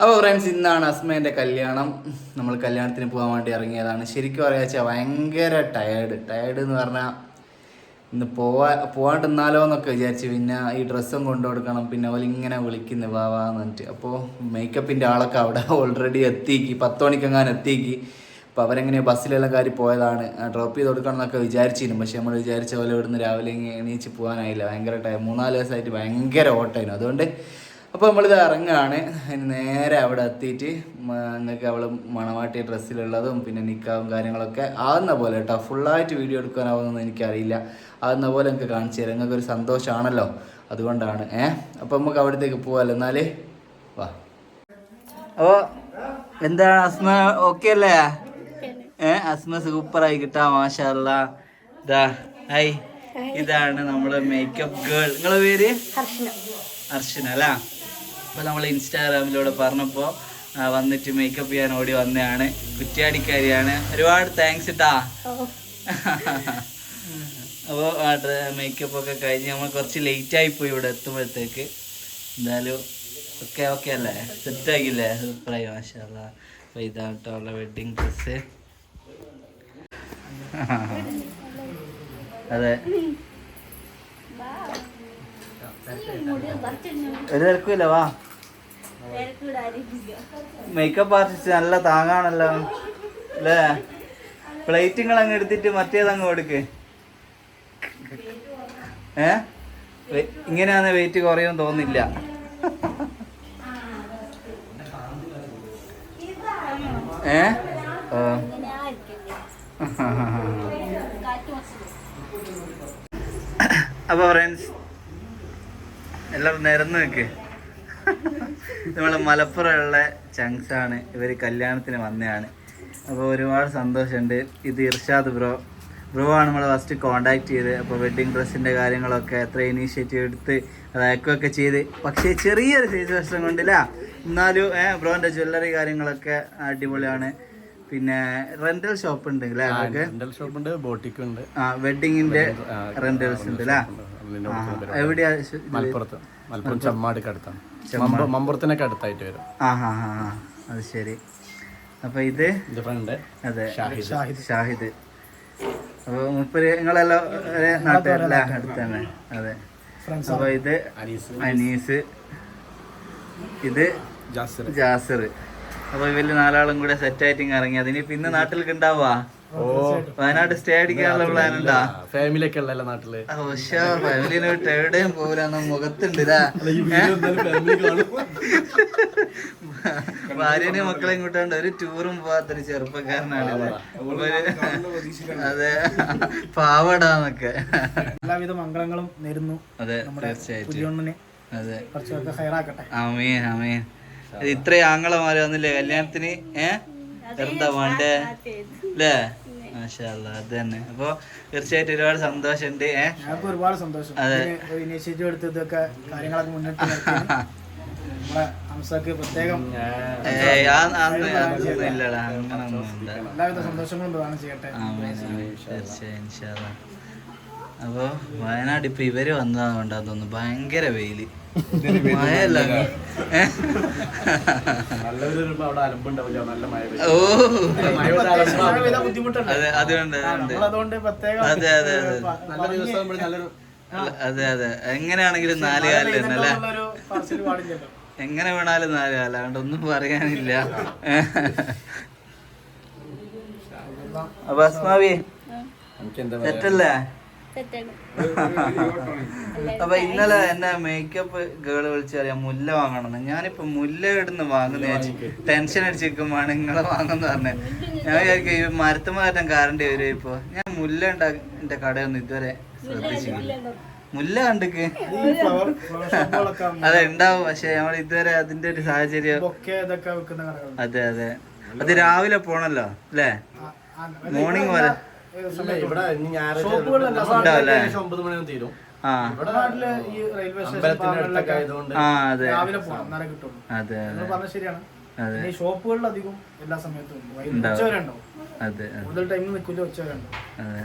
അപ്പോൾ ഫ്രണ്ട്സ് ഇന്നാണ് അസ്മേന്റെ കല്യാണം. നമ്മൾ കല്യാണത്തിന് പോകാൻ വേണ്ടി ഇറങ്ങിയതാണ്. ശരിക്കും പറയാച്ചാൽ ഭയങ്കര ടയേർഡ് ടയേർഡ് എന്ന് പറഞ്ഞാൽ ഇന്ന് പോവാ പോവാണ്ടിരുന്നാലോ എന്നൊക്കെ വിചാരിച്ച് പിന്നെ ഈ ഡ്രസ്സും കൊണ്ടു കൊടുക്കണം. പിന്നെ അവൾ ഇങ്ങനെ വിളിക്കുന്നു വാവാന്ന് പറഞ്ഞിട്ട്. അപ്പോൾ മേക്കപ്പിന്റെ ആളൊക്കെ അവിടെ ഓൾറെഡി എത്തിക്കി. പത്ത് മണിക്കെങ്ങാനും എത്തിക്കി. അപ്പോൾ അവരെങ്ങനെ ബസ്സിലെല്ലാം കാര്യം പോയതാണ്. ഡ്രോപ്പ് ചെയ്ത് കൊടുക്കണം എന്നൊക്കെ വിചാരിച്ചിരുന്നു. പക്ഷേ നമ്മൾ വിചാരിച്ച പോലെ ഇവിടുന്ന് രാവിലെ എണീച്ച് പോകാനായില്ല ഭയങ്കര ടൈം മൂന്നാൽ ദിവസമായിട്ട് ഭയങ്കര ഓട്ടമായിരുന്നു. അതുകൊണ്ട് അപ്പോൾ നമ്മളിത് ഇറങ്ങുകയാണ് അതിന് നേരെ അവിടെ എത്തിയിട്ട് നിങ്ങൾക്ക് അവൾ മണവാട്ടി ഡ്രസ്സിലുള്ളതും പിന്നെ നിക്കാവും കാര്യങ്ങളൊക്കെ ആകുന്ന പോലെ കേട്ടോ. ഫുള്ളായിട്ട് വീഡിയോ എടുക്കാനാവുന്നൊന്നും എനിക്കറിയില്ല. ആകുന്ന പോലെ നിങ്ങൾക്ക് കാണിച്ചു തരാം. നിങ്ങൾക്ക് ഒരു സന്തോഷമാണല്ലോ. അതുകൊണ്ടാണ്. ഏഹ് അപ്പോൾ നമുക്ക് അവിടത്തേക്ക് പോകാമല്ലോ എന്നാൽ വാ. അപ്പോൾ എന്താണ് അസ്മ ഓക്കെ അല്ലേ? ഏ അസ്മ സൂപ്പറായി കിട്ടാ മാഷല്ല ഇതാ ഇതാണ് നമ്മുടെ മേക്കപ്പ് ഗേൾ നിങ്ങളെ പേര്? അർച്ചന അല്ല? അപ്പോൾ നമ്മൾ ഇൻസ്റ്റാഗ്രാമിലൂടെ പറഞ്ഞപ്പോൾ വന്നിട്ട് മേക്കപ്പ് ചെയ്യാൻ ഓടി വന്നതാണ് കുറ്റിയാടിക്കാരിയാണ്. ഒരുപാട് താങ്ക്സ് ഇട്ടാ അപ്പോൾ മേക്കപ്പ് ഒക്കെ കഴിഞ്ഞ് നമ്മൾ കുറച്ച് ലേറ്റ് ആയി പോയി ഇവിടെ എത്തുമ്പോഴത്തേക്ക്. എന്തായാലും ഒക്കെ ഓക്കെ അല്ലേ? സെറ്റ് ആക്കില്ലേ സൂപ്പറായി മാഷാല്ല അപ്പോൾ ഇതാണ് കേട്ടോ വെഡിങ് ഡ്രസ്സ് അതെ. ഒരു തിരക്കില്ല വാ. മേക്കപ്പ് ആർട്ടിസ്റ്റ് നല്ല താങ്ങാണല്ലോ. അല്ലേ പ്ലേറ്റുകൾ അങ്ങ് എടുത്തിട്ട് മറ്റേതങ്ങ് കൊടുക്ക്. ഏ? ഇങ്ങനെയാണ് വെയിറ്റ് കുറയും തോന്നില്ല. ഏ. അപ്പൊ ഫ്രണ്ട്സ് എല്ലാവരും നിരന്ന് നിൽക്ക് നമ്മളെ മലപ്പുറമുള്ള ചങ്സ് ആണ് ഇവർ കല്യാണത്തിന് വന്നതാണ്. അപ്പോൾ ഒരുപാട് സന്തോഷമുണ്ട് ഇത് ഇർഷാദ് ബ്രോ. ബ്രോ ആണ് നമ്മൾ ഫസ്റ്റ് കോണ്ടാക്ട് ചെയ്ത്. അപ്പോൾ വെഡ്ഡിങ് ഡ്രസ്സിന്റെ കാര്യങ്ങളൊക്കെ എത്ര ഇനീഷ്യേറ്റീവ് എടുത്ത് അത് അയക്കുകയൊക്കെ ചെയ്ത്. പക്ഷേ ചെറിയൊരു സൈസ് പ്രശ്നം കൊണ്ടില്ല. എന്നാലും ഏഹ് ബ്രോന്റെ ജ്വല്ലറി കാര്യങ്ങളൊക്കെ അടിപൊളിയാണ്. പിന്നെ റെന്റൽ ഷോപ്പ് ഉണ്ട് അല്ലേ റെന്റൽ ഷോപ്പ് ഉണ്ട് ബോട്ടിക് ഉണ്ട്. ആ വെഡിങ്ങിന്റെ റെന്റൽസ് ഉണ്ട്. അല്ലേ പുറത്ത് എവിടെയാ? മലപ്പുറത്ത്. മലപ്പുറം ചമ്മാടിക്ക് അടുത്താണ് മമ്പ- മമ്പുറത്തിനൊക്കെ അടുത്തായിട്ട് വരും. ആ ഹാ ഹാ ഹാ അത് ശരി. അപ്പൊ ഇത്? അതെ. ഷാഹിദ്. ഷാഹിദ്. അപ്പൊ മുപ്പര് നിങ്ങളെല്ലാം ഒരേ നാട്ടുകാരല്ലേ അടുത്ത് അതെ. അപ്പൊ ഇത് അനീസ്. അനീസ്. ഇത് ജാസിർ. ജാസിർ. അപ്പൊ ഇവർ നാലാളും കൂടെ സെറ്റ് ആയിട്ട് ഇങ്ങ് ഇറങ്ങി. അതിന് പിന്നെ നാട്ടിലേക്ക് ഉണ്ടാവുക ഓ വയനാട് സ്റ്റേ അടിക്കാനുള്ള പ്ലാൻ ഉണ്ടാ? ഫാമിലി ഒക്കെ ഉള്ള നാട്ടിൽ? ഉഷാ ഫാമിലിനെ വിട്ട് എവിടെയും പോകില്ല മുഖത്തുണ്ട് ഭാര്യനെയും മക്കളെയും കൂട്ടാണ്ട് ഒരു ടൂറും പോവാത്തൊരു ചെറുപ്പക്കാരനാണ്. അതെ പാവടാന്നൊക്കെ. എല്ലാവിധ മംഗളങ്ങളും നേരുന്നു അതെ നമ്മുടെ തീർച്ചയായിട്ടും. അതെ. കുറച്ചൊക്കെ ഹൈറാക്കട്ടെ അമീൻ അമീൻ ഇത് ഇത്രയും ആങ്ങളമാര് വന്നില്ലേ കല്യാണത്തിന്? ഏ? എന്താ വേണ്ടേ? അല്ലേ അത് തന്നെ. അപ്പൊ തീർച്ചയായിട്ടും ഒരുപാട് സന്തോഷമുണ്ട് ഞങ്ങൾക്ക് ഒരുപാട് സന്തോഷം. അതെ. ഇതിന് ഒരു ഇനീഷ്യേറ്റീവ് എടുത്ത് ഇതൊക്കെ കാര്യങ്ങളൊക്കെ മുന്നോട്ട് ഹംസക്ക് പ്രത്യേകം എല്ലാവിധ സന്തോഷങ്ങളും പ്രധാനം ചെയ്യട്ടെ. തീർച്ചയായും. അപ്പൊ വയനാട് ഇപ്പൊ ഇവർ വന്നതുകൊണ്ട് തോന്നുന്നു. ഭയങ്കര വെയിൽ. മഴയല്ല. ഓ. അതെ അതുകൊണ്ട് അതെ അതെ അതെ അതെ. അതെ എങ്ങനെയാണെങ്കിലും നാല് കാലിൽ തന്നെ അല്ലേ എങ്ങനെ വേണാലും നാല് കാലം അതുകൊണ്ട് ഒന്നും പറയാനില്ല. അപ്പൊ അസ്മാവി സെറ്റല്ലേ തെറ്റല്ലേ? അപ്പൊ ഇന്നലെ എന്നെ മേക്കപ്പ് ഗേൾ വിളിച്ചറിയാം മുല്ല വാങ്ങണം ഞാനിപ്പോ മുല്ല ഇടുന്ന് വാങ്ങുന്ന ടെൻഷൻ അടിച്ചിരിക്കുമ്പോണ് നിങ്ങളെ വാങ്ങുന്ന പറഞ്ഞു. ഞാൻ വിചാരിക്കും ഈ മരത്തുമാറ്റം കാരണ്ടി വരും ഇപ്പൊ. ഞാൻ മുല്ല ഉണ്ടാക്കി എന്റെ കടയൊന്നും ഇതുവരെ ശ്രദ്ധിച്ചില്ല മുല്ല കണ്ടിക്ക്. അതെ ഉണ്ടാവും പക്ഷെ നമ്മൾ ഇതുവരെ അതിന്റെ ഒരു സാഹചര്യം അതെ അതെ. അത് രാവിലെ പോണല്ലോ അല്ലേ? മോർണിംഗ് ഇല്ല, ഇവിടെ? ഒമ്പത് മണിയാകും തീരും? നാട്ടിൽ ഈ റെയിൽവേ ആയതുകൊണ്ട് രാവിലെ പോകണം എന്നാലേ കിട്ടുള്ളൂ. അതെ നിങ്ങൾ അതെ ശരിയാണ്. ഈ ഷോപ്പുകളിൽ അധികം എല്ലാ സമയത്തും ഉണ്ട്. വൈകുന്നേരം ഉണ്ടാവും. ഉച്ച വരെ ഉണ്ടാവും. അതെ അതെ. കൂടുതൽ ടൈം നിൽക്കില്ല ഉച്ച ഉണ്ടാവും. അതെ.